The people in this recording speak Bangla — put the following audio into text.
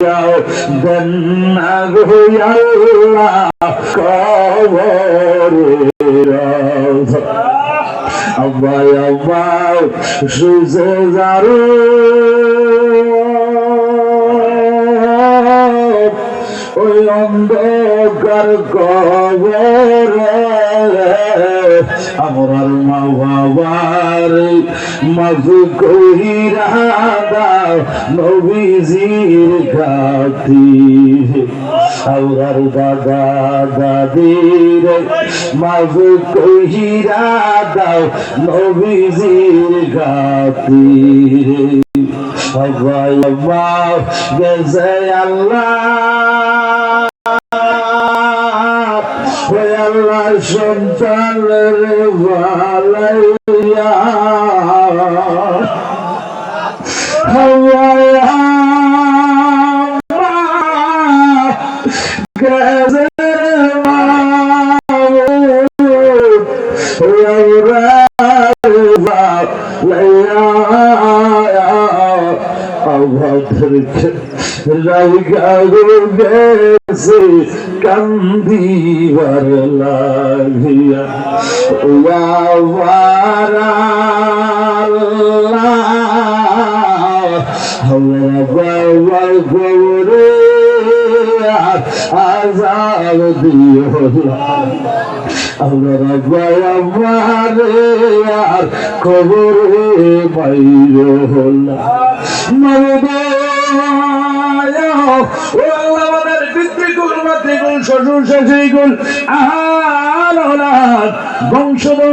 দেন না গো আল্লাহ কবরে আব্বাই আব্বাই সুজে যারো ওই আমার বাবার মাফ কইরা দাও নবীজির গাতি আউরার দাদা দাদির মাফ কইরা দাও নবীজির গাতি আল্লাহ। আল্লাহ গেছে আল্লাহ ওই আল্লাহ সন্তানের ভালাইয়া গেছে কান্দিবার লাগিয়া গৌরে আজাব দিও আমরা বাবারে আর খবরে বাইর হলা মরদে ও পিতৃকুল মাতৃকুল শ্বশুর শাশুড়িকুল আর বংশধর